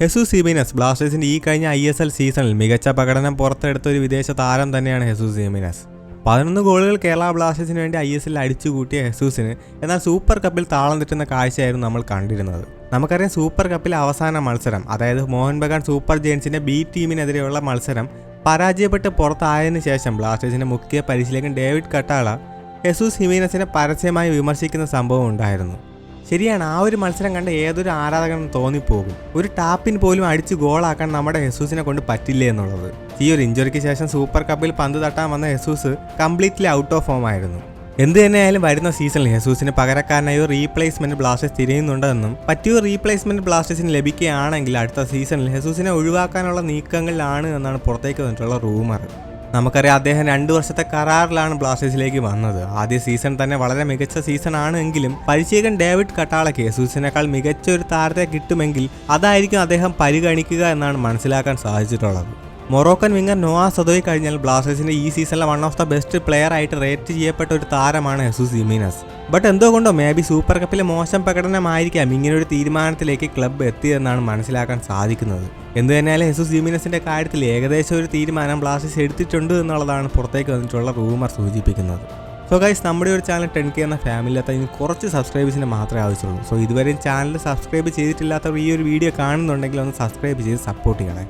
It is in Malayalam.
ഹെസു സീമിനസ് ബ്ലാസ്റ്റേഴ്സിന്റെ ഈ കഴിഞ്ഞ ഐ എസ് എൽ സീസണിൽ മികച്ച പ്രകടനം പുറത്തെടുത്ത ഒരു വിദേശ താരം തന്നെയാണ് ഹെസു സീമിനസ്. പതിനൊന്ന് ഗോളുകൾ കേരള ബ്ലാസ്റ്റേഴ്സിന് വേണ്ടി ഐ എസ് എല്ലിൽ അടിച്ചുകൂട്ടിയ ഹെസൂസിന് എന്നാൽ സൂപ്പർ കപ്പിൽ താളം തെറ്റുന്ന കാഴ്ചയായിരുന്നു നമ്മൾ കണ്ടിരുന്നത്. നമുക്കറിയാം സൂപ്പർ കപ്പിലെ അവസാന മത്സരം അതായത് മോഹൻ ബഗാൻ സൂപ്പർ ജയൻസിന്റെ ബി ടീമിനെതിരെയുള്ള മത്സരം പരാജയപ്പെട്ട് പുറത്തായതിനു ശേഷം ബ്ലാസ്റ്റേഴ്സിന്റെ മുഖ്യ പരിശീലകൻ ഡേവിഡ് കട്ടാള ഹെസൂസ് ഹിമീനസിനെ പരസ്യമായി വിമർശിക്കുന്ന സംഭവം ഉണ്ടായിരുന്നു. ശരിയാണ് ആ ഒരു മത്സരം കണ്ട ഏതൊരു ആരാധകനും തോന്നിപ്പോകും. ഒരു ടാപ്പിന് പോലും അടിച്ച് ഗോളാക്കാൻ നമ്മുടെ ഹെസൂസിനെ കൊണ്ട് പറ്റില്ല എന്നുള്ളത്. ഈ ഒരു ഇഞ്ചുറിക്ക് ശേഷം സൂപ്പർ കപ്പിൽ പന്ത് തട്ടാൻ വന്ന Jesus completely out of form ആയിരുന്നു. എന്ത് തന്നെയായാലും വരുന്ന സീസണിൽ ഹെസൂസിന് പകരക്കാരനായി റീപ്ലേസ്മെന്റ് ബ്ലാസ്റ്റേഴ്സ് തിരയുന്നുണ്ടെന്നും പറ്റിയ റീപ്ലേസ്മെന്റ് ബ്ലാസ്റ്റേഴ്സിന് ലഭിക്കുകയാണെങ്കിൽ അടുത്ത സീസണിൽ ഹെസൂസിനെ ഒഴിവാക്കാനുള്ള നീക്കങ്ങളിലാണ് എന്നാണ് പുറത്തേക്ക് വന്നിട്ടുള്ള റൂമർ. നമുക്കറിയാം അദ്ദേഹം രണ്ട് വർഷത്തെ കരാറിലാണ് ബ്ലാസ്റ്റേഴ്സിലേക്ക് വന്നത്. ആദ്യ സീസൺ തന്നെ വളരെ മികച്ച സീസൺ ആണെങ്കിലും പരിശീലകൻ ഡേവിഡ് കട്ടാളയ്ക്ക് സൂസിനേക്കാൾ മികച്ച ഒരു താരത്തെ കിട്ടുമെങ്കിൽ അതായിരിക്കും അദ്ദേഹം പരിഗണിക്കുക എന്നാണ് മനസ്സിലാക്കാൻ സാധിച്ചിട്ടുള്ളത്. മൊറോക്കൻ വിങ്ങർ നോവാ സദോയി കഴിഞ്ഞാൽ ബ്ലാസ്റ്റേഴ്സിന്റെ ഈ സീസണിലെ one of the best player ആയിട്ട് റേറ്റ് ചെയ്യപ്പെട്ട ഒരു താരമാണ് ഹെസൂസ് ഇമീനസ് ബട്ട് എന്തുകൊണ്ടോ മേ ബി സൂപ്പർ കപ്പിലെ മോശം പ്രകടനമായിരിക്കാം ഇങ്ങനൊരു തീരുമാനത്തിലേക്ക് ക്ലബ്ബ് എത്തിയതെന്നാണ് മനസ്സിലാക്കാൻ സാധിക്കുന്നത്. എന്തു തന്നെയാലും ജിമിനസിന്റെ കാര്യത്തിൽ ഏകദേശം ഒരു തീരുമാനം ബ്ലാസ്റ്റേഴ്സ് എടുത്തിട്ടുണ്ട് എന്നുള്ളതാണ് പുറത്തേക്ക് വന്നിട്ടുള്ള റൂമർ സൂചിപ്പിക്കുന്നത്. സോ ഗൈസ് നമ്മുടെ ഒരു ചാനൽ ടെൻ കെ എന്ന ഫാമിലിയകത്ത് ഇനി കുറച്ച് സബ്സ്ക്രൈബേഴ്സിന് മാത്രമേ ആവശ്യമുള്ളൂ. സോ ഇതുവരെയും ചാനൽ സബ്സ്ക്രൈബ് ചെയ്തിട്ടില്ലാത്തവർ ഈ ഒരു വീഡിയോ കാണുന്നുണ്ടെങ്കിൽ ഒന്ന് സബ്സ്ക്രൈബ് ചെയ്ത് സപ്പോർട്ട് ചെയ്യണേ.